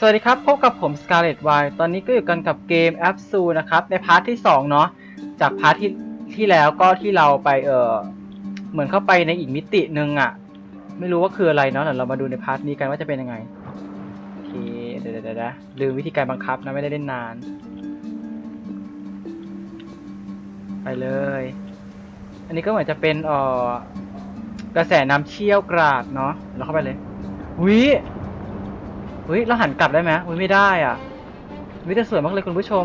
สวัสดีครับ พบกับผม Scarlet Y ตอนนี้ก็อยู่กันกับเกม a p s u นะครับ ในพาร์ทที่ 2 เนาะจากพาร์ทที่ที่แล้วก็ที่เราไปเออเหมือนเข้าไปในอีกมิติหนึ่งอะไม่รู้ว่าคืออะไรเนาะเดี๋ยวเรามาดูในพาร์ทนี้กันว่าจะเป็นยังไง โอเค เดี๋ยวเดี๋ยวเดี๋ยวลืมวิธีการบังคับนะ ไม่ได้เล่นนาน ไปเลย อันนี้ก็เหมือนจะเป็นเอ่อกระแสน้ำเชี่ยวกรากเนาะเราเข้าไปเลยวิ เฮ้ยเราหันกลับได้ไหมอุ้ยไม่ได้อะวิแต่สวยมากเลยคุณผู้ชม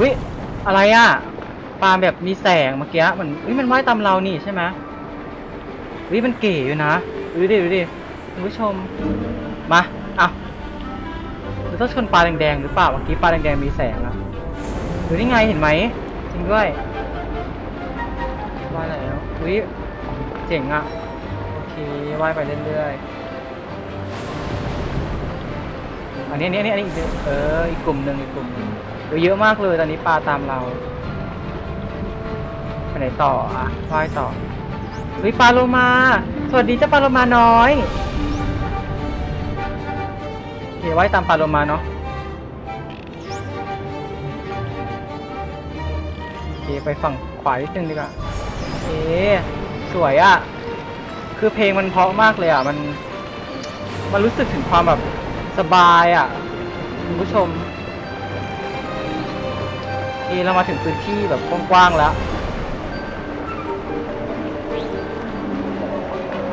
วิอะไรอะปลาแบบมีแสงเมื่อกี้มันวิมันว่ายตามเรานี่ใช่ไหมวิมันเก๋อยู่นะดูดิดูดิคุณผู้ชมมาอะหรือต้องชนปลาแดงๆหรือเปล่าเมื่อกี้ปลาแดงๆมีแสงอะดูนี่ไงเห็นไหมจริงด้วยว่ายแล้วอุ้ยเจ๋งอะโอเคว่ายไปเรื่อยๆ อันนี้อันนี้อันนี้อันนี้อีกเอออีกกลุ่มหนึ่งอีกกลุ่มหนึ่งเยอะมากเลยตอนนี้ปลาตามเราไปไหนต่ออะว่ายต่อเฮ้ยปลาโลมา สวัสดีเจ้าปลาโลมาน้อยเคว่ายตามปลาโลมาเนาะโอเคไปฝั่งขวานิดนึงดีกว่าโอเคสวยอะ่ะ คือเพลงมันเพราะมากเลยอะ่ะ มัน มันรู้สึกถึงความแบบ สบายอะคุณผู้ชมโอเคเรามาถึงพื้นที่แบบกว้างๆแล้ว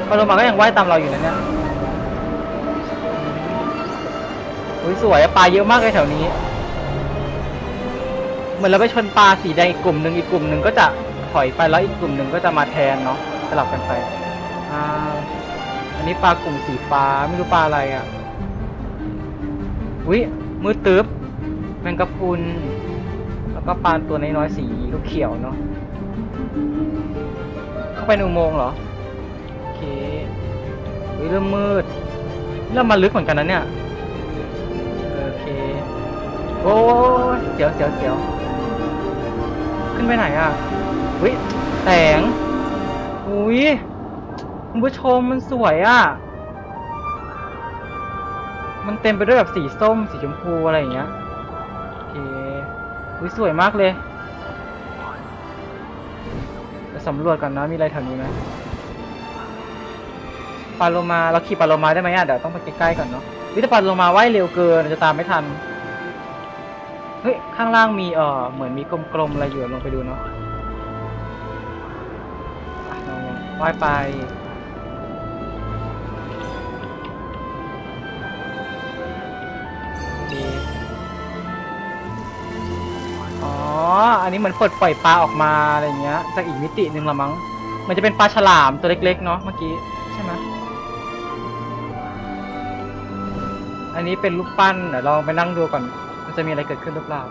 ปลาโลมาก็ยังว่ายตามเราอยู่นะเนี่ยอุ้ยสวยปลาเยอะมากเลยแถวนี้ เหมือนเราไปชนปลาสีแดงอีกกลุ่มหนึ่งอีกกลุ่มหนึ่งก็จะถอยไปแล้วอีกกลุ่มหนึ่งก็จะมาแทนเนาะสลับกันไป อ่า อันนี้ปลากลุ่มสีฟ้าไม่รู้ปลาอะไรอะ วิมือตึ๊บแมงกะพรุนแล้วก็ปลาตัวน้อยๆสีเขียวเนาะเข้าไปในอุโมงค์เหรอโอเควิเริ่มมืดเริ่มมาลึกเหมือนกันนะเนี่ยโอเคโอ้เสียวเสียวเสียวขึ้นไปไหนอะวิแสงอุ้ยคุณผู้ชมมันสวยอะ มันเต็มไปด้วยแบบสีส้ม สีชมพูอะไรอย่างเงี้ยโอเคอุ้ยสวยมากเลยจะสำรวจก่อนนะมีอะไรแถวนี้ไหมปลาโลมาเราขี่ปลาโลมาได้ไหมอะเดี๋ยวต้องไปใกล้ๆก่อนเนาะวิแต่ปลาโลมาว่ายเร็วเกินจะตามไม่ทันเฮ้ยข้างล่างมีเออเหมือนมีกลมๆอะไรอยู่ลงไปดูเนาะว่ายไป อันนี้เหมือนเปิดปล่อยปลาออกมาอะไรเงี้ยจากอีกมิติหนึ่งละมั้ง มันจะเป็นปลาฉลามตัวเล็กๆเนาะเมื่อกี้ใช่ไหมอันนี้เป็นรูปปั้นเดี๋ยวลองไปนั่งดูก่อน มันจะมีอะไรเกิดขึ้นหรือเปล่า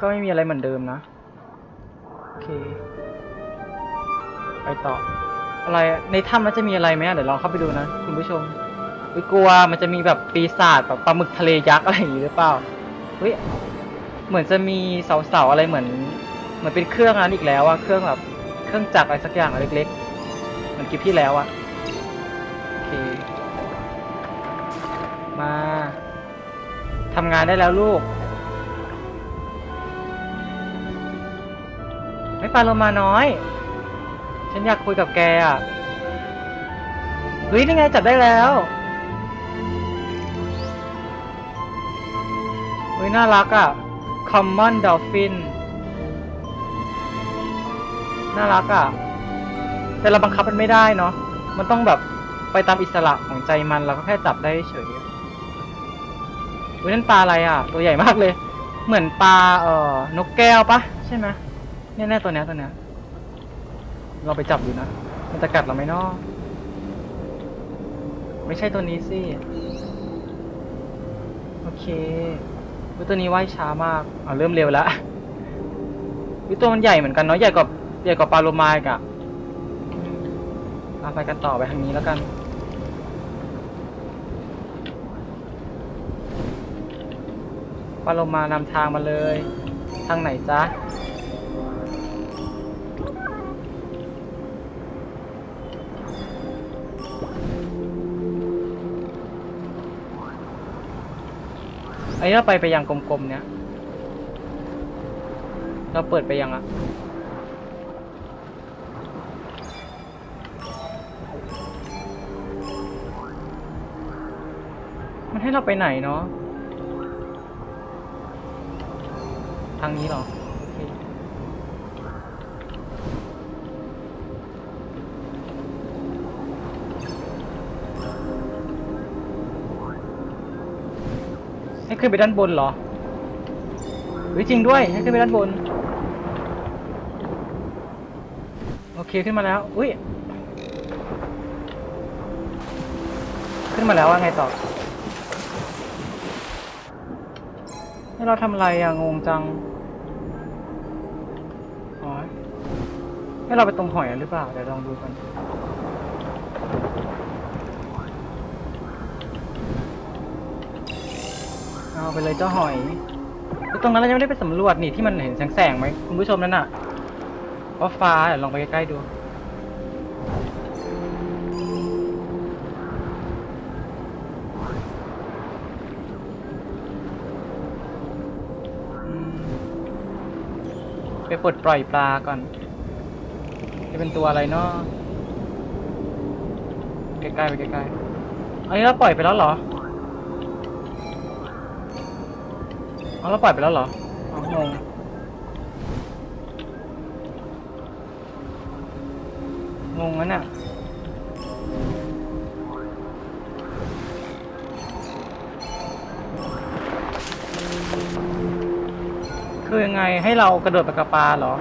ก็ไม่มีอะไรเหมือนเดิมนะ โอเค ไปต่อ อะไรในถ้ำมันจะมีอะไรไหมเดี๋ยวลองเข้าไปดูนะ คุณผู้ชม อุ๊ยกลัวมันจะมีแบบปีศาจแบบปลาหมึกทะเลยักษ์อะไรอย่างนี้หรือเปล่าเฮ้ยเหมือนจะมีเสาๆอะไรเหมือนเหมือนเป็นเครื่องนั้นอีกแล้วอะเครื่องแบบเครื่องจักรอะไรสักอย่างอะเล็กๆเหมือนคลิปที่แล้วอะโอเคมาทำงานได้แล้วลูก ไม่ปลาโลมาน้อย ฉันอยากคุยกับแกอะเฮ้ยนี่ไงจับได้แล้ว ยน่ารักอะ common dolphin น่ารักอะ แต่เราบังคับมันไม่ได้เนาะ มันต้องแบบไปตามอิสระของใจมันเราก็แค่จับได้เฉยเฮ้ยนั่นปลาอะไรอะ ตัวใหญ่มากเลย เหมือนปลาเอ่อนกแก้วปะใช่ไหมเนี่ยแน่ๆตัวเนี้ยตัวเนี้ยเราไปจับดูนะ มันจะกัดเราไหมเนาะไม่ใช่ตัวนี้สิ โอเค วิตัวนี้ว่ายช้ามากอ่าเริ่มเร็วแล้ววิตัวมันใหญ่เหมือนกันเนาะใหญ่กว่าใหญ่กว่าปลาโลมาอีกอะเอาไปกันต่อไปทางนี้แล้วกันปลาโลมานำทางมาเลย ทางไหนจ๊ะ อันนี้เราไปไปยังกลมๆเนี้ยเราเปิดไปยังอะมันให้เราไปไหนเนาะทางนี้หรอ ขึ้นไปด้านบนเหรอเฮ้ยจริงด้วยให้ขึ้นไปด้านบน โอเคขึ้นมาแล้ว อุ้ย ขึ้นมาแล้วว่าไงต่อให้เราทำอะไรอะงงจังให้เราไปตรงหอยหรือเปล่า เดี๋ยวลองดูกัน เอาไปเลยเจ้าหอยแล้วตรงนั้นเรายังไม่ได้ไปสำรวจนี่ที่มันเห็นแสงๆไหมคุณผู้ชมนั่นน่ะว่าฟ้าเดี๋ยวลองไปใกล้ๆดูไปปลดปล่อยปลาก่อน จะเป็นตัวอะไรเนาะใกล้ๆไปใกล้ๆอันนี้เราปล่อยไปแล้วเหรอ เอาเราปล่อยไปแล้วเหรอเอางงงงงั้นน่ะคือยังไงให้เรากระโดดไปกับปลาเหรอ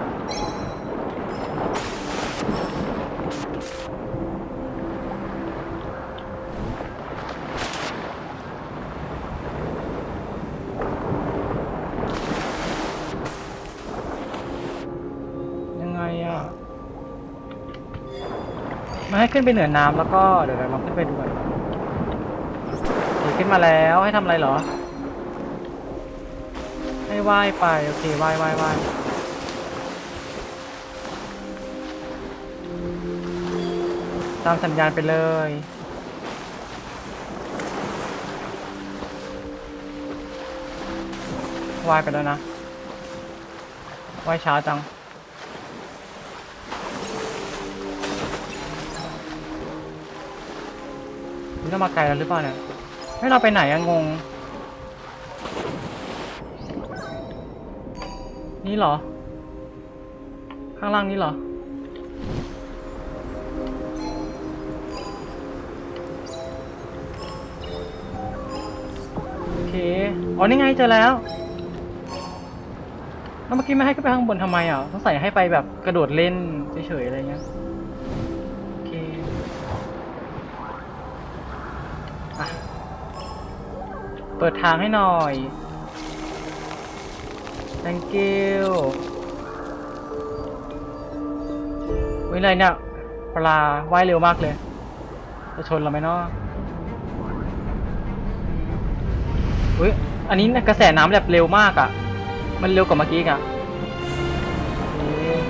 มาให้ขึ้นไปเหนือน้ำแล้วก็เดี๋ยวเราลองขึ้นไปดูก่อนขึ้นมาแล้วให้ทำอะไรเหรอ ให้ว่ายไปโอเคว่ายว่ายว่ายตามสัญญาณไปเลยว่ายไปแล้วนะว่ายช้าจัง นี่เรามาไกลแล้วหรือเปล่าเนี่ยให้เราไปไหนอะงง นี่เหรอ ข้างล่างนี้เหรอ โอเค อ๋อ นี่ไงเจอแล้ว แล้วเมื่อกี้ไม่ให้ขึ้นไปข้างบนทำไมอะต้องใส่ให้ไปแบบกระโดดเล่นเฉยๆอะไรเงี้ย อะเปิดทางให้หน่อย thank you วิอะไรเนี่ยปลาว่ายเร็วมากเลย จะชนเราไหมเนาะอุ้ยอันนี้กระแสน้ำแบบเร็วมากอะ่ะ มันเร็วกว่าเมื่อกี้อะ่ะ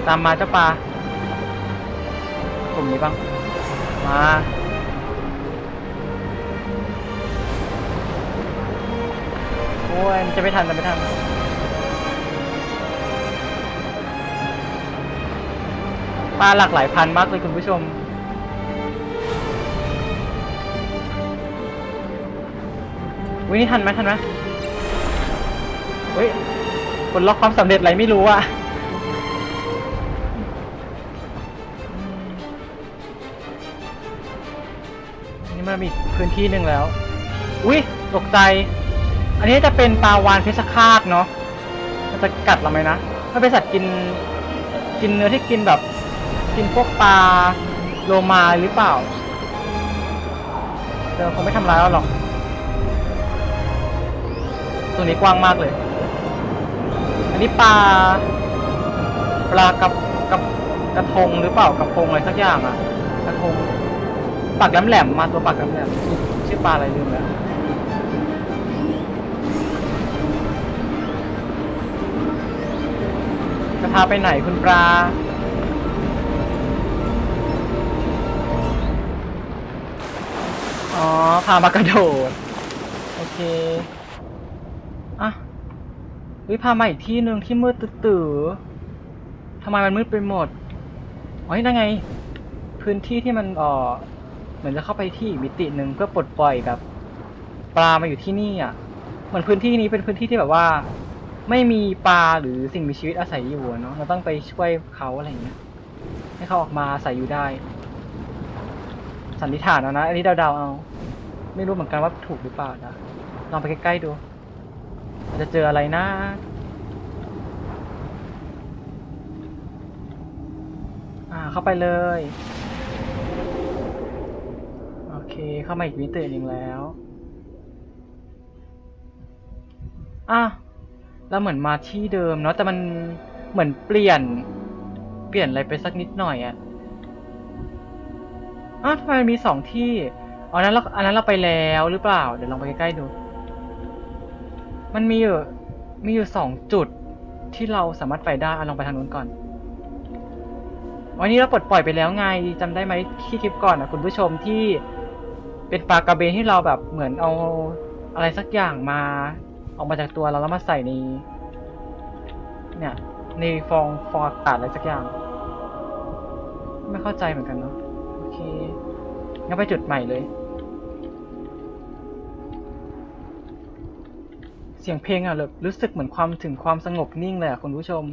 ตามมาเจ้าปลากลุ่มนี้บ้าง มา ยมันจะไม่ทันจะไม่ทันปลาหลากหลายพันมากเลยคุณผู้ชม วินี่ทันไหมทันไหมเฮ้ยผลล็อกความสำเร็จอะไรไม่รู้อะนี่มันมีอีกพื้นที่หนึ่งแล้ว อุ้ยตกใจ อันนี้จะเป็นปลาวานเพชรฆาตเนาะมันจะกัดเราไหมนะมันเป็นสัตว์กินกินเนื้อที่กินแบบ กินพวกปลาโลมาหรือเปล่าเดี๋ยวคงไม่ทำร้ายเราหรอกตัวนี้กว้างมากเลย อันนี้ปลาปลากับกับกระทงหรือเปล่ากระพงอะไรสักอย่างอะกระทงปากแหลมๆมาตัวปากแหลมๆชื่อปลาอะไรลืมแล้ว จะพาไปไหนคุณปลา อ๋อ พามากระโดด โอเค อะวิพามาอีกที่หนึ่งที่มืดตื่อทำไมมันมืดไปหมดอ๋อนี่นั่นไง พื้นที่ที่มันเออเหมือนจะเข้าไปที่มิติหนึ่งเพื่อปลดปล่อยแบบ ปลามาอยู่ที่นี่อะ เหมือนพื้นที่นี้เป็นพื้นที่ที่แบบว่า ไม่มีปลาหรือสิ่งมีชีวิตอาศัยอยู่เนาะเราต้องไปช่วยเขาอะไรอย่างเงี้ย ให้เขาออกมาอาศัยอยู่ได้ สันนิษฐานเอานะอันนี้เดาๆเอา ไม่รู้เหมือนกันว่าถูกหรือเปล่านะลองไปใกล้ๆดูเราจะเจออะไรนะอ่าเข้าไปเลย โอเคเข้ามาอีกมิติหนึ่งแล้วอะ เราเหมือนมาที่เดิมเนาะแต่มันเหมือนเปลี่ยน เปลี่ยนอะไรไปสักนิดหน่อยอะอ้าวทำไมมีสองที่อ๋อนั้นเราอันนั้นเราไปแล้วหรือเปล่า เดี๋ยวลองไปใกล้ๆดู มันมีอยู่มีอยู่สองจุดที่เราสามารถไปได้อะลองไปทางนู้นก่อน วันนี้เราปลดปล่อยไปแล้วไงจำได้ไหมที่คลิปก่อนนะคุณผู้ชมที่เป็นปลากระเบนที่เราแบบเหมือนเอาอะไรสักอย่างมา ออกมาจากตัวเราแล้วมาใส่ในเนี่ยในฟองฟองอากาศอะไรสักอย่าง ไม่เข้าใจเหมือนกันเนาะโอเคงั้นไปจุดใหม่เลย เสียงเพลงอะแบบรู้สึกเหมือนความถึงความสงบนิ่งเลยอะคุณผู้ชม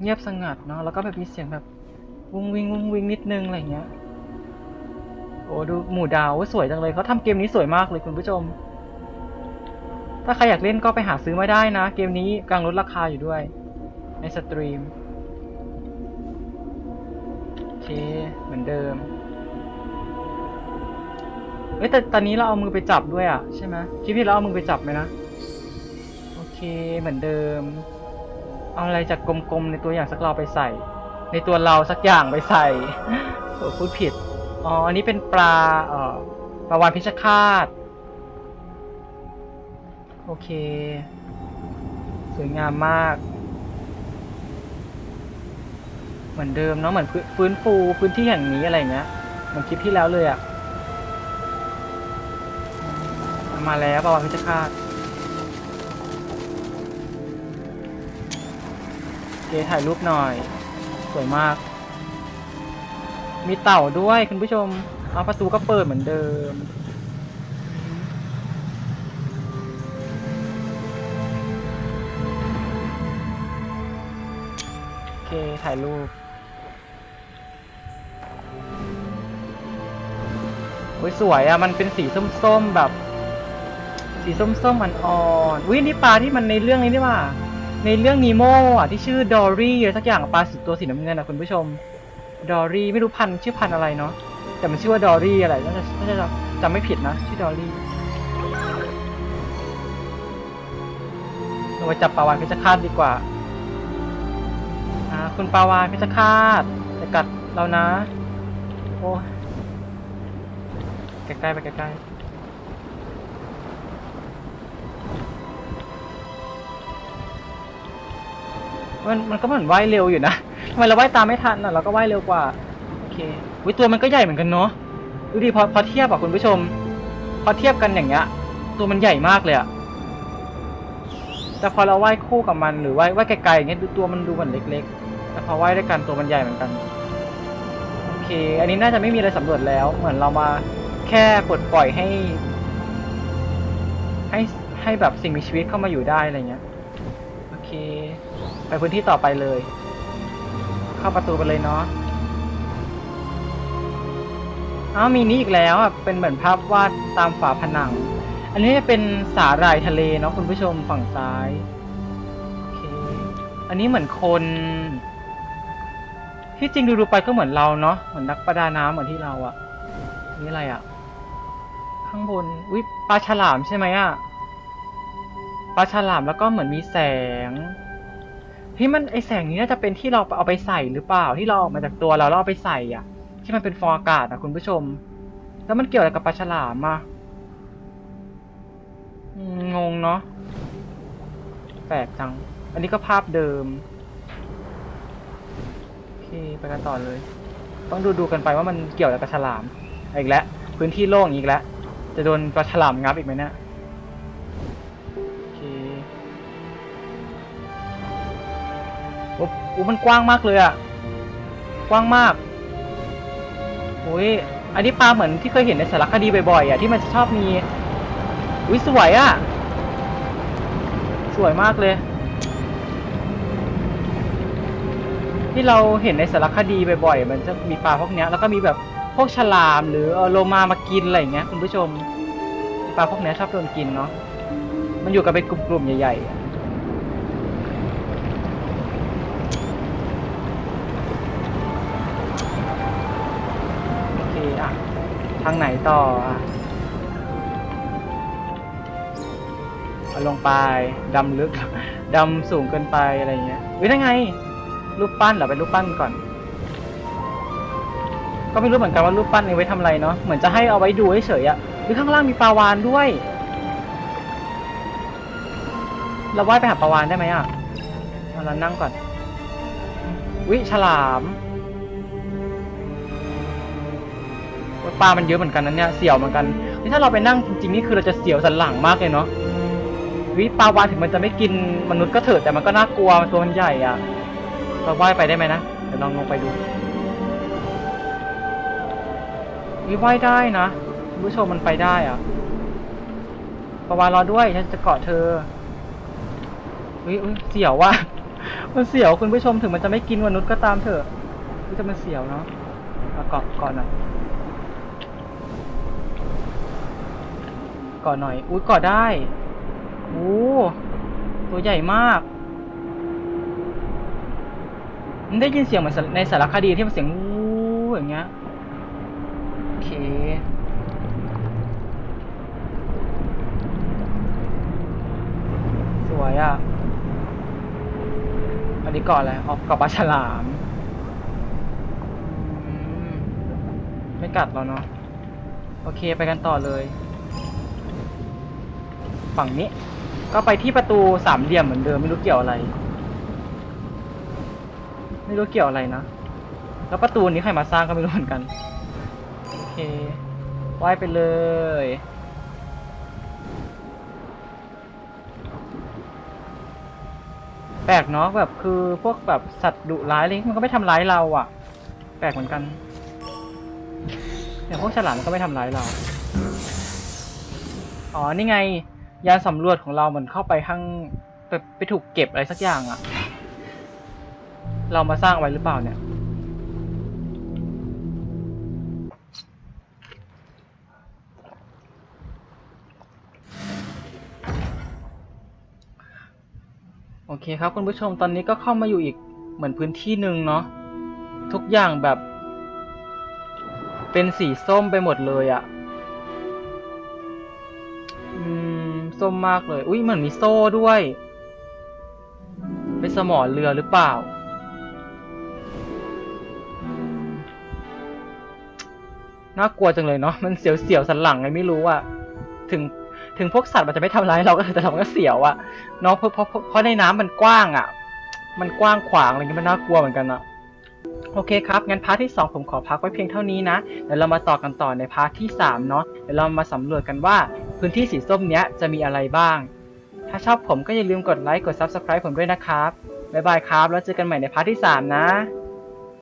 เงียบสงัดเนาะแล้วก็แบบมีเสียงแบบวุ้งวิงวุ้งวิงนิดนึงอะไรเงี้ย อ้ดูหมู่ดาวสวยจังเลยเขาทำเกมนี้สวยมากเลยคุณผู้ชม ถ้าใครอยากเล่นก็ไปหาซื้อมาได้นะ เกมนี้กำลังลดราคาอยู่ด้วย ในสตรีมโอเคเหมือนเดิมเอ้ยแต่ตอนนี้เราเอามือไปจับด้วยอะใช่ไหมคลิปที่เราเอามือไปจับไหมนะโอเคเหมือนเดิม เอาอะไรจากกลมๆในตัวอย่างสักเราไปใส่ ในตัวเราสักอย่างไปใส่โอ้พูดผิด อ๋อ อันนี้เป็นปลา เอ่อ ปลาวานพิชคาต โอเค สวยงามมาก เหมือนเดิมเนาะ เหมือนฟื้นฟูพื้นที่แห่งนี้อะไรเงี้ย เหมือนคลิปที่แล้วเลยอะมมาแล้วปลาวานพิชคาตโอเคถ่ายรูปหน่อย สวยมาก มีเต่าด้วยคุณผู้ชม เอาประตูก็เปิดเหมือนเดิม โอเค ถ่ายรูปโอ้ยสวยอะมันเป็นสีส้มๆแบบ สีส้มๆอ่อนๆอุ้ยนี่ปลาที่มันในเรื่องนี้นี่ว่า ในเรื่องนีโมอะที่ชื่อดอรี่อะไรสักอย่างปลาสีตัวสีน้ำเงินอะคุณผู้ชม ดอรี่ไม่รู้พันชื่อพันอะไรเนาะแต่มันชื่อว่าดอรี่อะไรน่าจะน่าจะจำไม่ผิดนะชื่อดอรี่เราไปจับปลาวานเพชรฆาตดีกว่าอ่าคุณปลาวานเพชรฆาตจะกัดเรานะ โอ้ใกล้ๆไปใกล้ๆมันมันก็เหมือนว่ายเร็วอยู่นะ ทำไมเราว่ายตามไม่ทันอะเราก็ว่ายเร็วกว่า โอเควิตัวมันก็ใหญ่เหมือนกันเนาะ ดูดิพอพอเทียบอะคุณผู้ชม พอเทียบกันอย่างเงี้ย ตัวมันใหญ่มากเลยอะ แต่พอเราว่ายคู่กับมันหรือว่ายว่ายไกลๆอย่างเงี้ยดูตัวมันดูเหมือนเล็กๆ แต่พอว่ายด้วยกันตัวมันใหญ่เหมือนกัน โอเค อันนี้น่าจะไม่มีอะไรสำรวจแล้ว เหมือนเรามาแค่ปลดปล่อยให้ ให้ให้แบบสิ่งมีชีวิตเข้ามาอยู่ได้อะไรเงี้ย โอเค ไปพื้นที่ต่อไปเลย เข้าประตูไปเลยเนาะอ้าวมีนี้อีกแล้วอะเป็นเหมือนภาพวาดตามฝาผนัง อันนี้เป็นสาหร่ายทะเลเนาะคุณผู้ชมฝั่งซ้ายโอเคอันนี้เหมือนคน ที่จริงดูๆไปก็เหมือนเราเนาะเหมือนนักประดาน้ำเหมือนที่เราอะนี่อะไรอะข้างบนอุ๊ยปลาฉลามใช่ไหมอะปลาฉลามแล้วก็เหมือนมีแสง ที่มันไอแสงนี้น่าจะเป็นที่เราเอาไปใส่หรือเปล่าที่เราออกมาจากตัวเราแล้วเอาไปใส่อะ ที่มันเป็นฟองอากาศอะคุณผู้ชม แล้วมันเกี่ยวอะไรกับปลาฉลามอะงงเนาะแปลกจัง อันนี้ก็ภาพเดิมโอเคไปกันต่อเลย ต้องดูดูกันไปว่ามันเกี่ยวอะไรกับฉลามอีกแล้วพื้นที่โล่งอีกแล้วจะโดนปลาฉลามงับอีกไหมเนี่ย อู้มันกว้างมากเลยอะกว้างมากอุ้ยอันนี้ปลาเหมือนที่เคยเห็นในสารคดีบ่อยๆอะที่มันจะชอบมีอุ้ยสวยอะสวยมากเลย ที่เราเห็นในสารคดีบ่อยๆมันจะมีปลาพวกเนี้ยแล้วก็มีแบบพวกฉลามหรือโลมามากินอะไรอย่างเงี้ยคุณผู้ชมปลาพวกเนี้ยชอบโดนกินเนาะมันอยู่กันเป็นกลุ่มๆใหญ่ๆ ทางไหนต่ออะเอาลงไปดำลึก ดำสูงเกินไปอะไรเงี้ยเฮ้ยนั่นไงรูปปั้นเหรอเป็นรูปปั้นก่อน ก็ไม่รู้เหมือนกันว่ารูปปั้นเอาไว้ทำอะไรเนาะเหมือนจะให้เอาไว้ดูเฉยๆอะหรือข้างล่างมีปลาวานด้วย เราว่ายไปหาปลาวานได้ไหมอะเอาเรานั่งก่อนวิฉลาม ปลามันเยอะเหมือนกันนะเนี่ยเสี่ยวเหมือนกันนี่ถ้าเราไปนั่งจริงๆนี่คือเราจะเสียวสันหลังมากเลยเนาะวิปลาวานถึงมันจะไม่กินมนุษย์ก็เถอะแต่มันก็น่ากลัวตัวมันใหญ่อะเราว่ายไปได้ไหมนะเดี๋ยวลองลงไปดูวิว่ายได้นะคุณผู้ชมมันไปได้อะปลาวานรอด้วยฉันจะเกาะเธออุ้ยอุ้ยเสียวว่ะมันเสียวคุณผู้ชมถึงมันจะไม่กินมนุษย์ก็ตามเถอะนี่จะมันเสียวเนาะเอาเกาะเกาะหน่อย กาะหน่อย อุ้ยกาะได้โอ้ตัวใหญ่มาก มันได้ยินเสียงเหมือนในสารคดีที่มันเสียงวู้อย่างเงี้ย โอเค สวยอะ อันนี้กาะอะไรออกกาะปลาฉลามอืมไม่กัดเราเนาะ โอเคไปกันต่อเลย ฝั่งนี้ ก็ไปที่ประตูสามเหลี่ยมเหมือนเดิมไม่รู้เกี่ยวอะไร ไม่รู้เกี่ยวอะไรนะ แล้วประตูนี้ใครมาสร้างก็ไม่รู้เหมือนกัน โอเคว่ายไปเลยแปลกเนาะแบบคือพวกแบบสัตว์ดุร้ายอะไรมันก็ไม่ทำร้ายเราอะ่ะ แปลกเหมือนกันอย่างพวกฉลามก็ไม่ทำร้ายเรา อ๋อ นี่ไง ยานสำรวจของเราเหมือนเข้าไปข้างไปไปถูกเก็บอะไรสักอย่างอะ่ะเรามาสร้างไว้หรือเปล่าเนี่ย โอเคครับคุณผู้ชมตอนนี้ก็เข้ามาอยู่อีกเหมือนพื้นที่หนึ่งเนาะทุกอย่างแบบ เป็นสีส้มไปหมดเลยอะ่ ส้มมากเลย อุ้ยเหมือนมีโซ่ด้วย เป็นสมอเรือหรือเปล่า น่ากลัวจังเลยเนาะ มันเสียวๆสันหลังไงไม่รู้อะถึงถึงพวกสัตว์มันจะไม่ทำร้ายเราก็แต่เราก็เสียวอะเนาะเพราะเพราะเพราะเพราะในน้ำมันกว้างอะมันกว้างขวางอะไรเงี้ยมันน่ากลัวเหมือนกันอะโอเคครับ งั้นพาร์ทที่ 2 ผมขอพักไว้เพียงเท่านี้นะ เดี๋ยวเรามาต่อกันต่อในพาร์ทที่ 3 เนาะ เดี๋ยวเรามาสำรวจกันว่า พื้นที่สีส้มเนี้ยจะมีอะไรบ้าง ถ้าชอบผมก็อย่าลืมกดไลค์กด Subscribe ผมด้วยนะครับ บ๊ายบายครับ แล้วเจอกันใหม่ในพาร์ทที่ 3 นะ